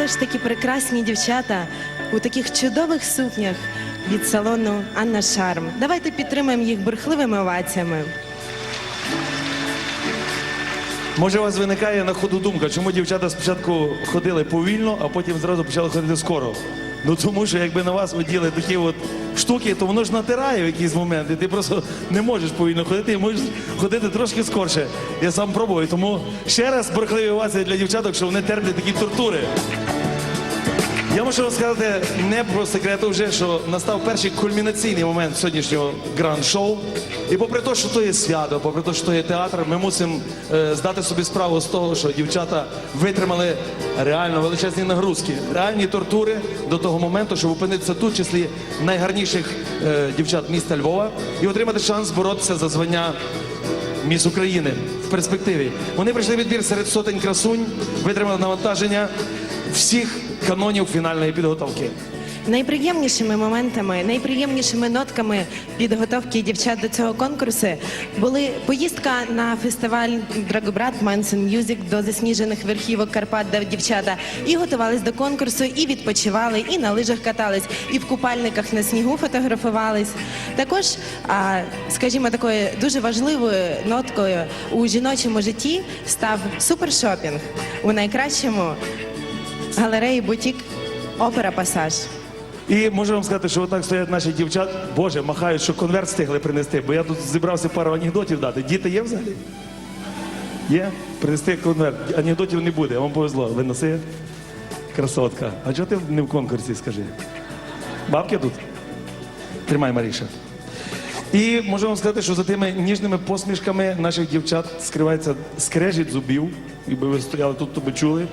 все ж таки прекрасні дівчата у таких чудових сукнях від салону Анна Шарм. Давайте підтримаємо їх бурхливими оваціями. Може, у вас виникає на ходу думка, чому дівчата спочатку ходили повільно, а потім зразу почали ходити скоро. Ну тому що якби на вас оділи такі от штуки, то воно ж натирає в якийсь момент, і ти просто не можеш повільно ходити, і можеш ходити трошки скорше. Я сам пробую. Тому ще раз бурхливі овації для дівчаток, що вони терплять такі тортури. Я можу розказати не про секрету вже, що настав перший кульмінаційний момент сьогоднішнього гранд-шоу. І попри те, що то є свято, попри те, що то є театр, ми мусимо е, здати собі справу з того, що дівчата витримали реально величезні нагрузки, реальні тортури до того моменту, щоб опинитися тут, числі найгарніших е, дівчат міста Львова, і отримати шанс боротися за звання Міс України в перспективі. Вони пройшли відбір серед сотень красунь, витримали навантаження всіх канонів фінальної підготовки. Найприємнішими моментами, найприємнішими нотками підготовки дівчат до цього конкурсу були поїздка на фестиваль Драгобрат Мансен Мюзик до засніжених верхівок Карпат, де дівчата і готувались до конкурсу, і відпочивали, і на лижах катались, і в купальниках на снігу фотографувались. Також, скажімо, такою дуже важливою ноткою у жіночому житті став супершопінг у найкращому галереї бутік Опера Пасаж. І можу вам сказати, що отак стоять наші дівчат. Боже, махають, що конверт встигли принести, бо я тут зібрався пару анекдотів дати. Діти є взагалі? Є? Принести конверт. Анекдотів не буде, вам повезло. Ви носи? Красотка. А чого ти не в конкурсі, скажи? Бабки тут? Тримай, Маріша. І можу вам сказати, що за тими ніжними посмішками наших дівчат скривається скрежіт зубів, якби ви стояли тут, то би чули.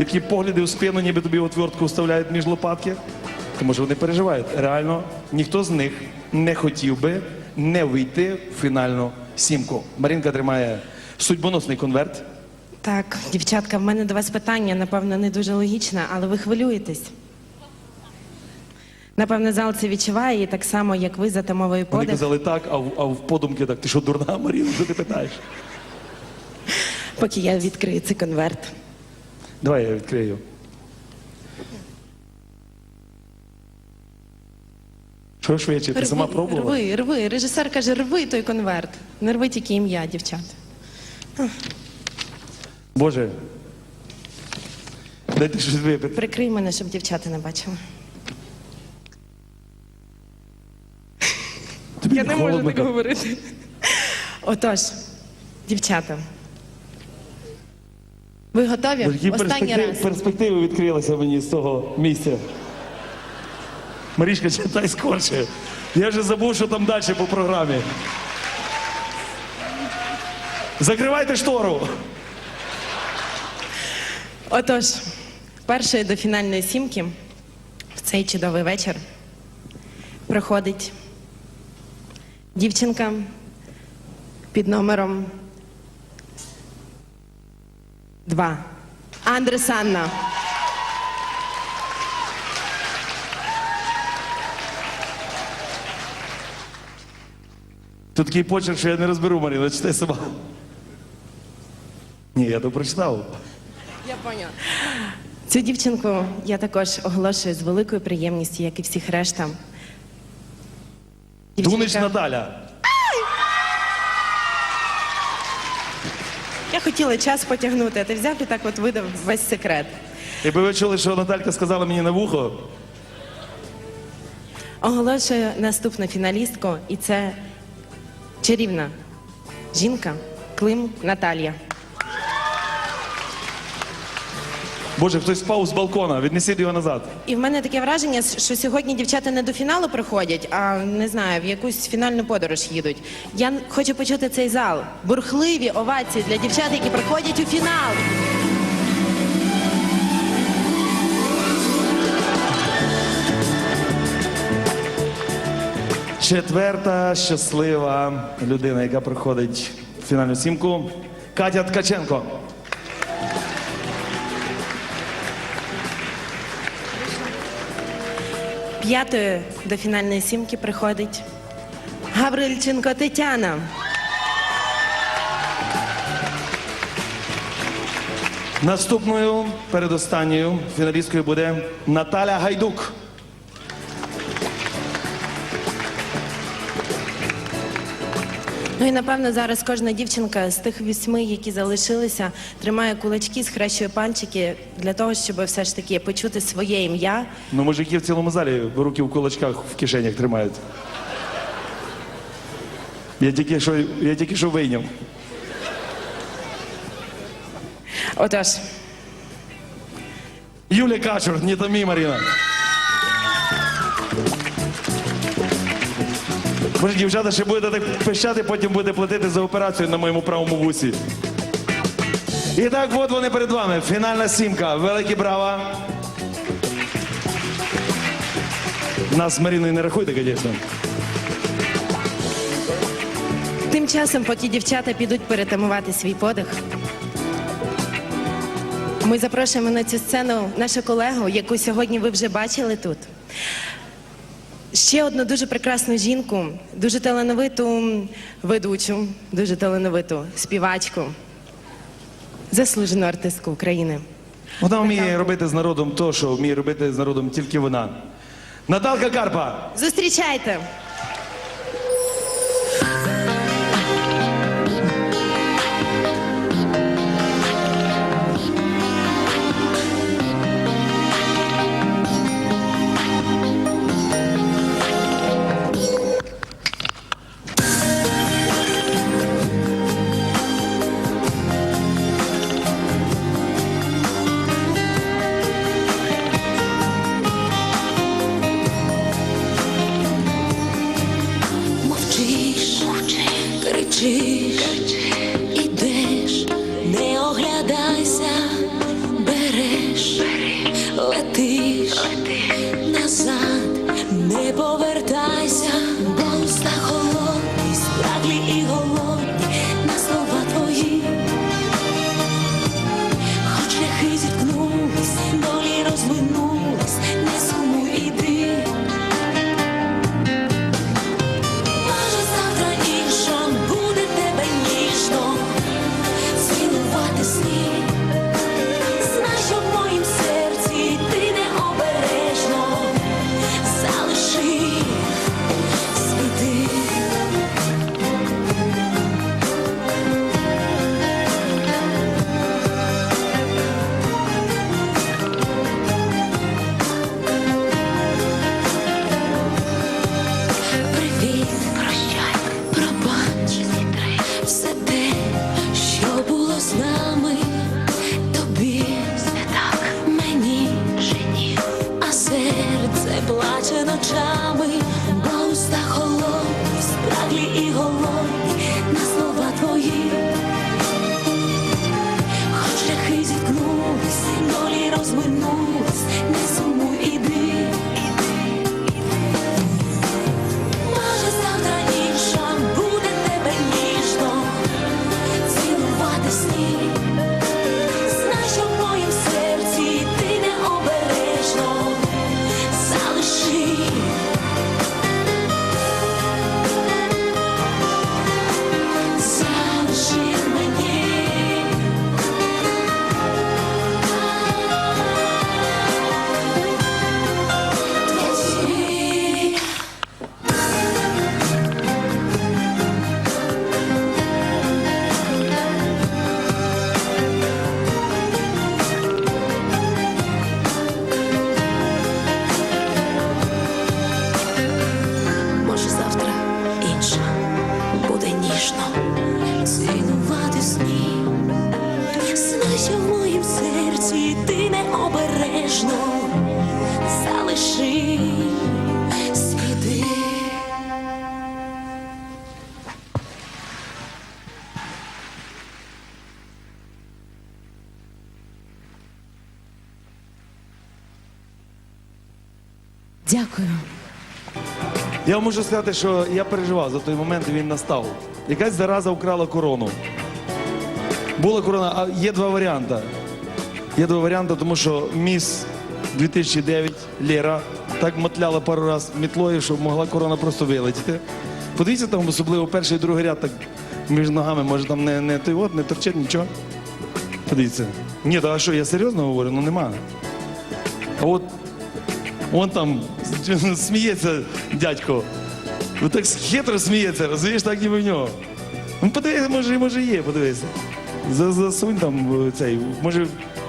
І такі погляди у спину, ніби тобі отвертку вставляють між лопатки. Тому що вони переживають. Реально, ніхто з них не хотів би не вийти в фінальну сімку. Марінка тримає судьбоносний конверт. Так, дівчатка, в мене до вас питання, напевно, не дуже логічне, але ви хвилюєтесь. Напевно, зал це відчуває, і так само, як ви за томовий Вони подих. казали так, а в, а в подумки так, ти що дурна, Маріна, що ти питаєш? Поки я відкрию цей конверт. Давай я відкрию. Що швидше, ти сама пробувала? рви, рви. Режисер каже, рви той конверт. Не рви тільки ім'я, дівчат. Боже. Дайте щось випити. Прикрий мене, щоб дівчата не бачили. Тобі Я не можу холодно, так говорити. Отож, дівчата. Ви готові? Які Останній перспективи, раз. перспективи відкрилися мені з того місця. Марішка, читай скорше. Я вже забув, що там далі по програмі. Закривайте штору. Отож, першою до фінальної сімки в цей чудовий вечір проходить дівчинка під номером 2. Андрес Анна. Тут такий почерк, що я не розберу, Маріна, читай сама. Ні, я то прочитав. Я поняла. Цю дівчинку я також оголошую з великою приємністю, як і всіх решта. Дунич Наталя. Я хотіла час потягнути, а ти взяв і так от видав весь секрет. Якби ви чули, що Наталька сказала мені на вухо, Оголошую наступну фіналістку, і це чарівна жінка Клим Наталія. Боже, хтось впав з балкона, віднесіть його назад. І в мене таке враження, що сьогодні дівчата не до фіналу приходять, а не знаю, в якусь фінальну подорож їдуть. Я хочу почути цей зал. Бурхливі овації для дівчат, які приходять у фінал. Четверта щаслива людина, яка проходить фінальну сімку. Катя Ткаченко. П'ятою до фінальної сімки приходить Гаврильченко Тетяна. Наступною, передостанньою фіналісткою буде Наталя Гайдук. Ну і напевно зараз кожна дівчинка з тих вісьми, які залишилися, тримає кулачки, схрещує пальчики для того, щоб все ж таки почути своє ім'я. Ну, мужики в цілому залі руки в кулачках в кишенях тримають. Я тільки що, я тільки що вийняв. Отож, Юлія Качур, не томі, Маріна. Може, дівчата ще будете так пищати, потім будете платити за операцію на моєму правому вусі. І так, от вони перед вами. Фінальна сімка. Великі брава. Нас з Маріною не рахуйте, звісно. тим часом, поки дівчата підуть перетамувати свій подих, ми запрошуємо на цю сцену нашу колегу, яку сьогодні ви вже бачили тут. Ще одну дуже прекрасну жінку, дуже талановиту ведучу, дуже талановиту співачку, заслужену артистку України. Вона вміє робити з народом то, що вміє робити з народом тільки вона. Наталка Карпа. Зустрічайте! energy Дякую. Я можу сказати, що я переживав за той момент, і він настав. Якась зараза вкрала корону. Була корона, а є два варіанти. Є два варіанти, тому що міс 2009 Лера так мотляла пару раз мітлою, що могла корона просто вилетіти. Подивіться там, особливо перший і другий ряд так між ногами, може там не, не той от, не торчить нічого. Подивіться. Ні, та а що, я серйозно говорю, ну нема. А от он там сміється дядько. Ну так хитро сміється, розумієш, так ніби в нього. Ну подивися, може, може є, подивися. За- Засунь там е, цей, може,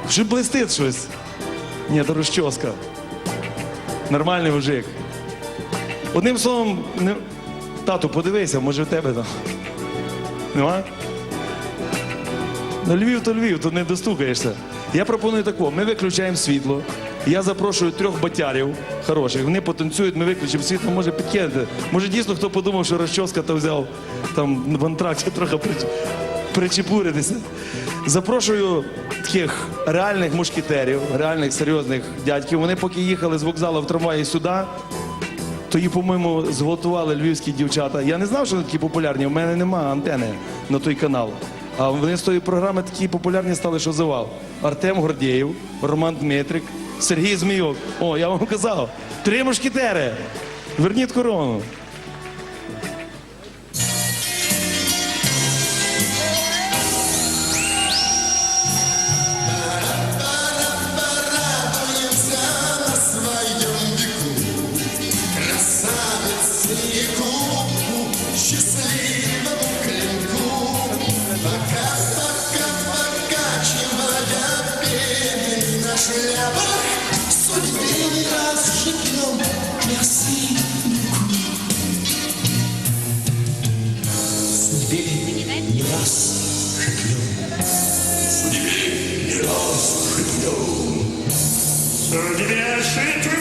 що блистить щось. Ні, то розчоска. Нормальний мужик. Одним словом, не... тату, подивися, може в тебе там. Нема? Ну, Львів то Львів, тут не достукаєшся. Я пропоную тако: ми виключаємо світло. Я запрошую трьох батярів хороших. Вони потанцюють, ми виключимо світло, може підкинути. Може дійсно хто подумав, що розчоска то взяв там в антракті трохи прич- причепуритися. Запрошую таких реальних мушкетерів, реальних серйозних дядьків. Вони поки їхали з вокзалу в трамваї сюди, то її, по-моєму, зготували львівські дівчата. Я не знав, що вони такі популярні. У мене немає антени на той канал. А вони з тої програми такі популярні стали, що завал. Артем Гордєєв, Роман Дмитрик, Сергій Змійок. О, я вам казав. Три мушкетери. Верніть корону. Этот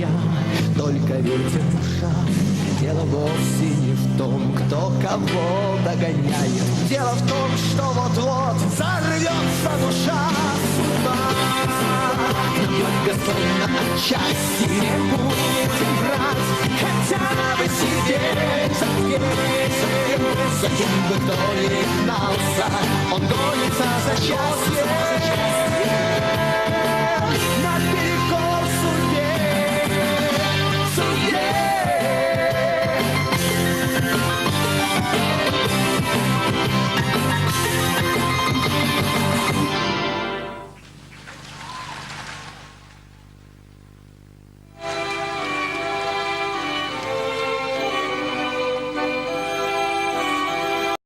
коня, только ветер в ушах Дело вовсе не в том, кто кого догоняет. Дело в том, что вот-вот взорвется душа судьба. Благословна отчасти не будем брать Хотя бы сидеть за дверью За кем бы кто ни гнался Он гонится за счастьем